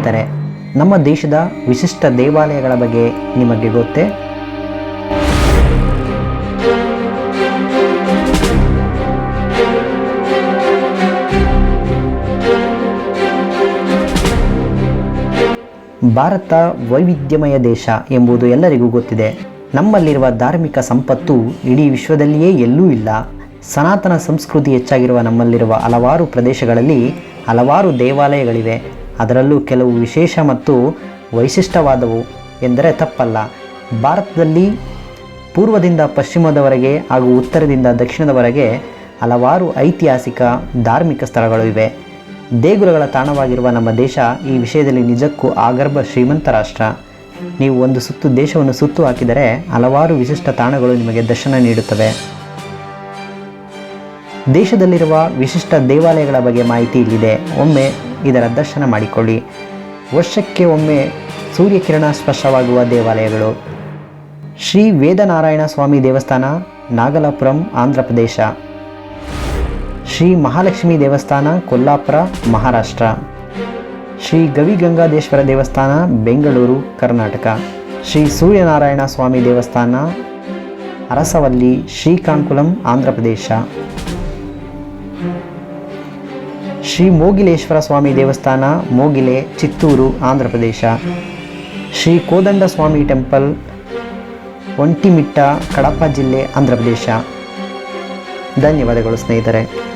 ಸ್ನೇಹಿತರೆ ನಮ್ಮ ದೇಶದ ವಿಶಿಷ್ಟ ದೇವಾಲಯಗಳ ಬಗ್ಗೆ ನಿಮಗೆ ಗೊತ್ತೇ? ಭಾರತ ವೈವಿಧ್ಯಮಯ ದೇಶ ಎಂಬುದು ಎಲ್ಲರಿಗೂ ಗೊತ್ತಿದೆ. ನಮ್ಮಲ್ಲಿರುವ ಧಾರ್ಮಿಕ ಸಂಪತ್ತು ಇಡೀ ವಿಶ್ವದಲ್ಲಿಯೇ ಎಲ್ಲೂ ಇಲ್ಲ. ಸನಾತನ ಸಂಸ್ಕೃತಿ ಹೆಚ್ಚಾಗಿರುವ ನಮ್ಮಲ್ಲಿರುವ ಹಲವಾರು ಪ್ರದೇಶಗಳಲ್ಲಿ ಹಲವಾರು ದೇವಾಲಯಗಳಿವೆ. ಅದರಲ್ಲೂ ಕೆಲವು ವಿಶೇಷ ಮತ್ತು ವೈಶಿಷ್ಟವಾದವು ಎಂದರೆ ತಪ್ಪಲ್ಲ. ಭಾರತದಲ್ಲಿ ಪೂರ್ವದಿಂದ ಪಶ್ಚಿಮದವರೆಗೆ ಹಾಗೂ ಉತ್ತರದಿಂದ ದಕ್ಷಿಣದವರೆಗೆ ಹಲವಾರು ಐತಿಹಾಸಿಕ, ಧಾರ್ಮಿಕ ಸ್ಥಳಗಳು ಇವೆ. ದೇಗುಲಗಳ ತಾಣವಾಗಿರುವ ನಮ್ಮ ದೇಶ ಈ ವಿಷಯದಲ್ಲಿ ನಿಜಕ್ಕೂ ಆಗರ್ಭ ಶ್ರೀಮಂತ ರಾಷ್ಟ್ರ. ನೀವು ಒಂದು ಸುತ್ತು ದೇಶವನ್ನು ಸುತ್ತು ಹಾಕಿದರೆ ಹಲವಾರು ವಿಶಿಷ್ಟ ತಾಣಗಳು ನಿಮಗೆ ದರ್ಶನ ನೀಡುತ್ತವೆ. ದೇಶದಲ್ಲಿರುವ ವಿಶಿಷ್ಟ ದೇವಾಲಯಗಳ ಬಗ್ಗೆ ಮಾಹಿತಿ ಇಲ್ಲಿದೆ. ಒಮ್ಮೆ ಇದರ ದರ್ಶನ ಮಾಡಿಕೊಳ್ಳಿ. ವರ್ಷಕ್ಕೆ ಒಮ್ಮೆ ಸೂರ್ಯಕಿರಣ ಸ್ಪರ್ಶವಾಗುವ ದೇವಾಲಯಗಳು. ಶ್ರೀ ವೇದನಾರಾಯಣ ಸ್ವಾಮಿ ದೇವಸ್ಥಾನ, ನಾಗಲಾಪುರಂ, ಆಂಧ್ರ ಪ್ರದೇಶ. ಶ್ರೀ ಮಹಾಲಕ್ಷ್ಮಿ ದೇವಸ್ಥಾನ, ಕೊಲ್ಲಾಪುರ, ಮಹಾರಾಷ್ಟ್ರ. ಶ್ರೀ ಗವಿಗಂಗಾದೇಶ್ವರ ದೇವಸ್ಥಾನ, ಬೆಂಗಳೂರು, ಕರ್ನಾಟಕ. ಶ್ರೀ ಸೂರ್ಯನಾರಾಯಣ ಸ್ವಾಮಿ ದೇವಸ್ಥಾನ, ಅರಸವಲ್ಲಿ ಶ್ರೀಕಾಂಕುಲಂ, ಆಂಧ್ರ ಪ್ರದೇಶ. ಶ್ರೀ ಮೋಗಿಲೇಶ್ವರ ಸ್ವಾಮಿ ದೇವಸ್ಥಾನ, ಮೋಗಿಲೆ, ಚಿತ್ತೂರು, ಆಂಧ್ರ ಪ್ರದೇಶ. ಶ್ರೀ ಕೋದಂಡ ಸ್ವಾಮಿ ಟೆಂಪಲ್, ಒಂಟಿಮಿಟ್ಟ ಕಡಪ ಜಿಲ್ಲೆ, ಆಂಧ್ರ ಪ್ರದೇಶ. ಧನ್ಯವಾದಗಳು ಸ್ನೇಹಿತರೆ.